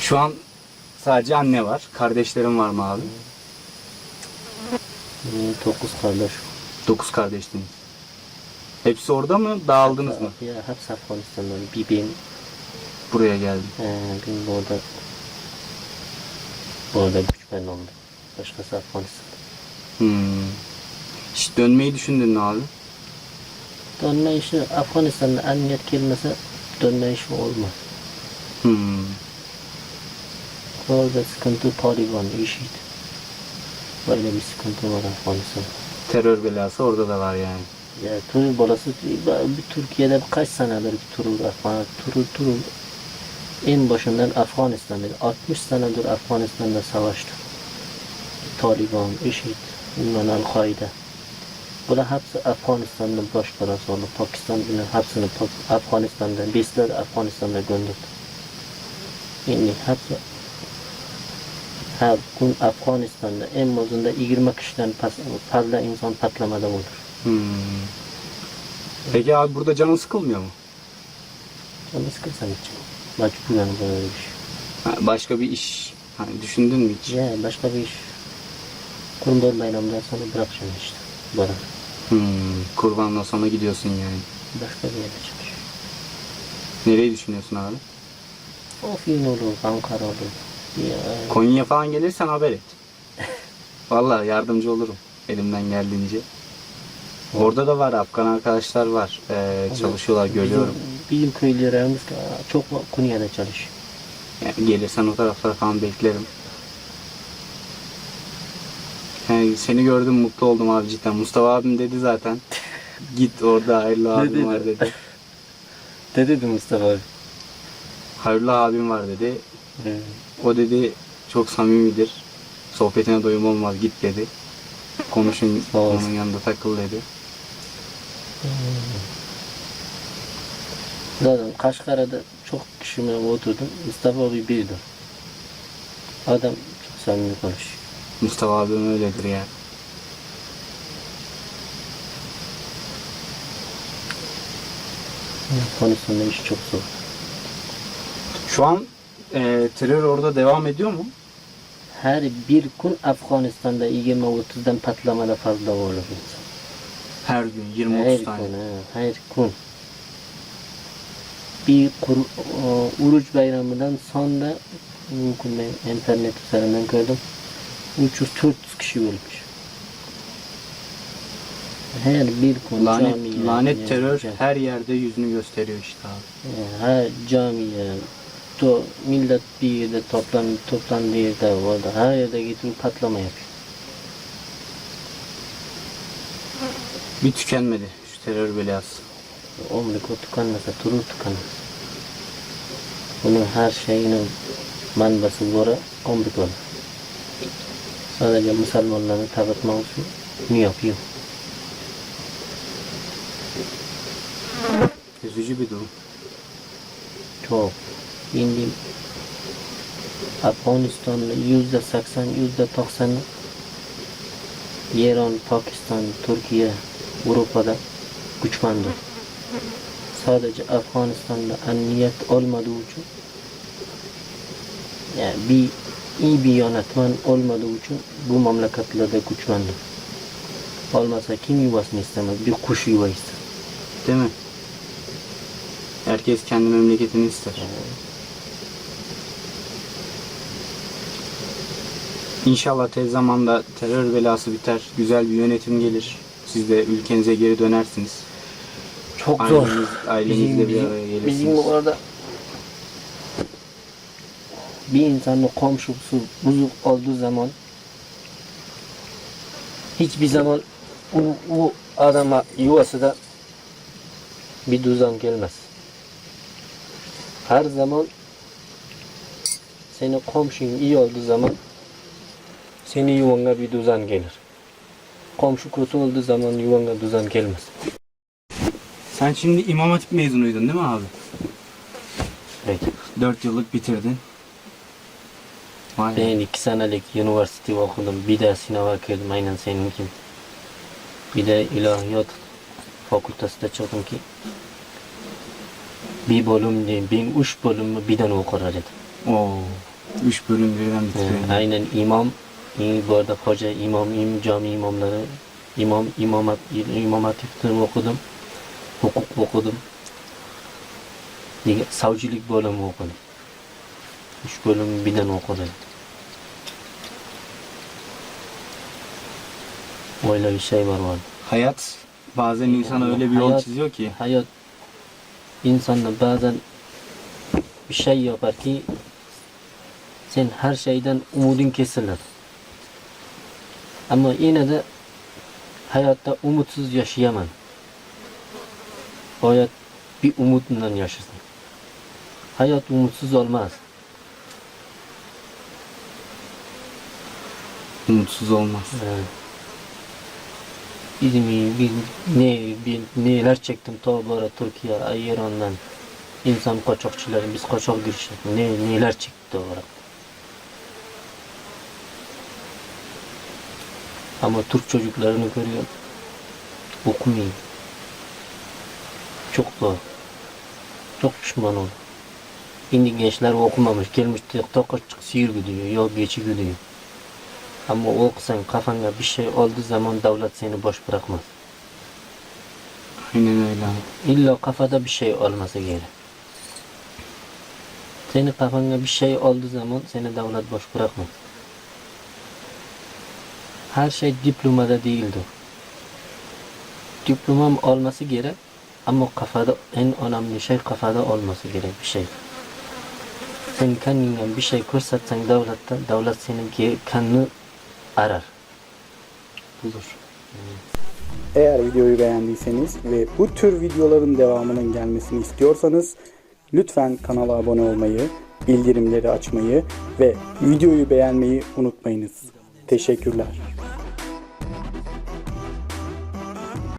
Şu an sadece anne var. Kardeşlerim var mı abi? Dokuz kardeş. Dokuz kardeştiniz. Hepsi orada mı? Dağıldınız mı? Ya hepsi Afganistan'dan. Bir benim, Buraya geldim. e, benim burada burada güç ben oldu. Başkası Afganistan. Hmm. Hiç dönmeyi düşündün mü abi? Dönme işi Afganistan'da emniyet gelmese dönme işi olmaz. Hmm. Orada sıkıntı Taliban işiydi. Böyle bir sıkıntı var Afganistan'da. Terör belası orada da var yani. Ya tur bolası bir Türkiye'de kaç senedir bir turul Afgan turul turul en başından Afganistan'da 60 senedir Afganistan'da savaştı. Taliban, IŞİD, bilmem Al-Kaide. Bunlar hepsi Afganistan'ın baş belası oldu. Pakistan bile hepsini Pak- Afganistan'da, bizler Afganistan'da gönderdi. Yani hepsi her gün Afganistan'da en bozunda 20 kişiden fazla insan patlamada olur. Hmm. Peki abi burada canın sıkılmıyor mu? Canı sıkırsan hiç. Mecburen böyle bir şey. Ha, başka bir iş hani düşündün mü hiç? Ya başka bir iş. Kurban bayramından sonra bırakacağım işte. Bana. Hmm. Kurbandan sonra gidiyorsun yani. Başka bir yere çalışıyor. Nereyi düşünüyorsun abi? Ofin olur, Ankara olur. Ya, Konya'ya falan gelirsen haber et. Vallahi yardımcı olurum elimden geldiğince. Orada da var Afgan arkadaşlar var. Ee, çalışıyorlar görüyorum. Bizim, köylerimiz çok Konya'da çalışıyor. Yani gelirsen o taraflara falan beklerim. Yani seni gördüm mutlu oldum abi cidden. Mustafa abim dedi zaten. Git orada hayırlı abim dedi? var dedi. Ne dedi Mustafa abi? Hayırlı abim var dedi. Ee, O dedi çok samimidir. Sohbetine doyum olmaz git dedi. Konuşun Sağ olsun. onun yanında takıl dedi. Zaten Kaşgara'da çok kişime oturdum. Mustafa abi birdi. Adam çok samimi konuşuyor. Mustafa abim öyledir ya. Konusunda iş çok zor. Şu an e, terör orada devam ediyor mu? Her bir gün Afganistan'da 20-30'dan patlamada fazla olur insan. Her gün Her 20-30 gün, tane. ha, her gün. Bir kur, o, Uruç bayramından sonra mümkün ben internet üzerinden gördüm. 300-400 kişi ölmüş. Her bir gün Lanet, camiye, lanet yani terör cam- her yerde yüzünü gösteriyor işte abi. yani her camiye, to, millet bir yerde toplan, toplandığı yerde orada her yerde getirip patlama yapıyor. Bir tükenmedi şu terör belası. Omrik o tıkanmasa durur tıkanmaz. Bunun her şeyinin manbası bora omrik olur. Sadece Müslümanların tabutma için ne yapıyor? Üzücü bir durum. Çok. Şimdi Afganistan'da yüzde seksen, yüzde doksanı İran, Pakistan, Türkiye, Avrupa'da güçmendir. Sadece Afganistan'da emniyet olmadığı için yani bir iyi bir yönetmen olmadığı için bu memleketlerde güçmendir. Olmasa kim yuvasını istemez? Bir kuş yuva ister. Değil mi? Herkes kendi memleketini ister. İnşallah tez zamanda terör belası biter, güzel bir yönetim gelir. Siz de ülkenize geri dönersiniz. Çok zor. Aileniz, ailenizle bir bizim, araya gelirsiniz. bizim orada bir insanın komşusu bozuk olduğu zaman hiçbir zaman o, o adama yuvası da bir düzen gelmez. Her zaman senin komşun iyi olduğu zaman senin yuvana bir düzen gelir. Komşu kötü olduğu zaman yuvana düzen gelmez. Sen şimdi İmam Hatip mezunuydun değil mi abi? Evet. 4 yıllık bitirdin. Be. Ben iki senelik üniversite okudum. Bir de sınava girdim aynen senin gibi. Bir de ilahiyat fakültesinde çıktım ki bir bölüm değil, bin üç bölümü birden okur dedim. Oo. Üç bölüm birden Yani bitiriyor. aynen imam, bu arada hoca, imam, im, cami imamları, imam, imamat, imam hatipten okudum, hukuk okudum, savcılık bölümü okudum. Üç bölümü birden okudum. Öyle bir şey var var. Hayat bazen insana öyle bir yol Hayat- çiziyor ki. Hayat insanla bazen bir şey yapar ki sen her şeyden umudun kesilir. Ama yine de hayatta umutsuz yaşayamam. Hayat bir umutla yaşasın. Hayat umutsuz olmaz. Umutsuz olmaz. Yani bizim bir, ne bir, neler çektim ta böyle Türkiye, İran'dan insan kaçakçıları biz kaçak giriştik. Ne neler çekti olarak. Ama Türk çocuklarını görüyorum. Okumuyor. Çok zor. Çok pişman oldum. Şimdi gençler okumamış. Gelmiş TikTok'a çık sihir gidiyor. Yok geçi gidiyor. Ama okusan kafanda bir şey olduğu zaman devlet seni boş bırakmaz. Aynen öyle. İlla kafada bir şey olması gerek. Senin kafanda bir şey olduğu zaman seni devlet boş bırakmaz. Her şey diplomada değildir. Diplomam olması gerek ama kafada en önemli şey kafada olması gerek bir şey. Sen kendinden bir şey korsatsan devlette, devlet seni ge- kendini arar. Bulur. Eğer videoyu beğendiyseniz ve bu tür videoların devamının gelmesini istiyorsanız lütfen kanala abone olmayı, bildirimleri açmayı ve videoyu beğenmeyi unutmayınız. Teşekkürler.